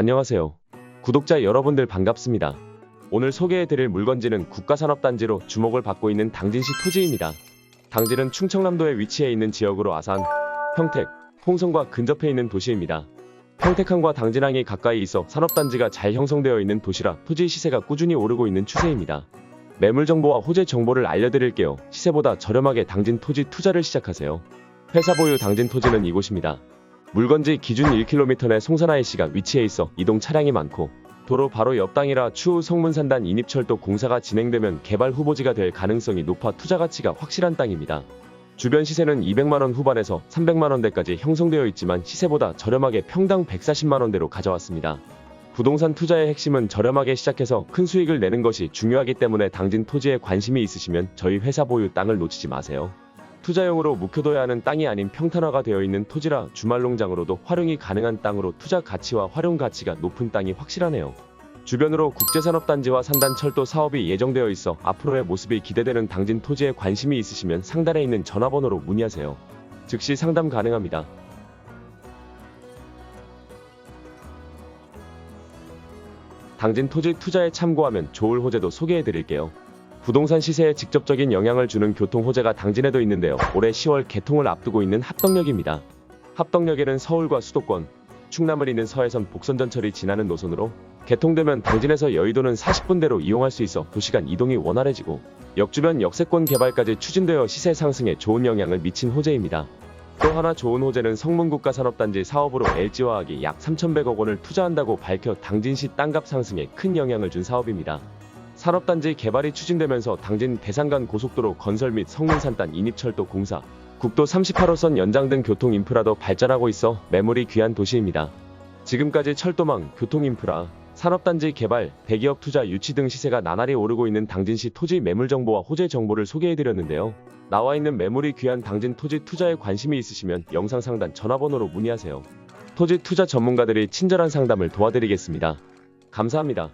안녕하세요. 구독자 여러분들 반갑습니다. 오늘 소개해드릴 물건지는 국가산업단지로 주목을 받고 있는 당진시 토지입니다. 당진은 충청남도에 위치해 있는 지역으로 아산, 평택, 홍성과 근접해 있는 도시입니다. 평택항과 당진항이 가까이 있어 산업단지가 잘 형성되어 있는 도시라 토지 시세가 꾸준히 오르고 있는 추세입니다. 매물 정보와 호재 정보를 알려드릴게요. 시세보다 저렴하게 당진 토지 투자를 시작하세요. 회사 보유 당진 토지는 이곳입니다. 물건지 기준 1km 내 송산IC가 위치해 있어 이동 차량이 많고 도로 바로 옆 땅이라 추후 성문산단 인입철도 공사가 진행되면 개발 후보지가 될 가능성이 높아 투자 가치가 확실한 땅입니다. 주변 시세는 200만원 후반에서 300만원대까지 형성되어 있지만 시세보다 저렴하게 평당 140만원대로 가져왔습니다. 부동산 투자의 핵심은 저렴하게 시작해서 큰 수익을 내는 것이 중요하기 때문에 당진 토지에 관심이 있으시면 저희 회사 보유 땅을 놓치지 마세요. 투자용으로 묵혀둬야 하는 땅이 아닌 평탄화가 되어 있는 토지라 주말 농장으로도 활용이 가능한 땅으로 투자 가치와 활용 가치가 높은 땅이 확실하네요. 주변으로 국제산업단지와 산단 철도 사업이 예정되어 있어 앞으로의 모습이 기대되는 당진 토지에 관심이 있으시면 상단에 있는 전화번호로 문의하세요. 즉시 상담 가능합니다. 당진 토지 투자에 참고하면 좋을 호재도 소개해 드릴게요. 부동산 시세에 직접적인 영향을 주는 교통 호재가 당진에도 있는데요. 올해 10월 개통을 앞두고 있는 합덕역입니다. 합덕역에는 서울과 수도권, 충남을 잇는 서해선 복선전철이 지나는 노선으로 개통되면 당진에서 여의도는 40분대로 이용할 수 있어 도시간 이동이 원활해지고 역 주변 역세권 개발까지 추진되어 시세 상승에 좋은 영향을 미친 호재입니다. 또 하나 좋은 호재는 성문국가 산업단지 사업으로 LG화학이 약 3,100억 원을 투자한다고 밝혀 당진시 땅값 상승에 큰 영향을 준 사업입니다. 산업단지 개발이 추진되면서 당진 대산간 고속도로 건설 및 성문산단 인입철도 공사, 국도 38호선 연장 등 교통 인프라도 발전하고 있어 매물이 귀한 도시입니다. 지금까지 철도망, 교통 인프라, 산업단지 개발, 대기업 투자 유치 등 시세가 나날이 오르고 있는 당진시 토지 매물 정보와 호재 정보를 소개해드렸는데요. 나와 있는 매물이 귀한 당진 토지 투자에 관심이 있으시면 영상 상단 전화번호로 문의하세요. 토지 투자 전문가들이 친절한 상담을 도와드리겠습니다. 감사합니다.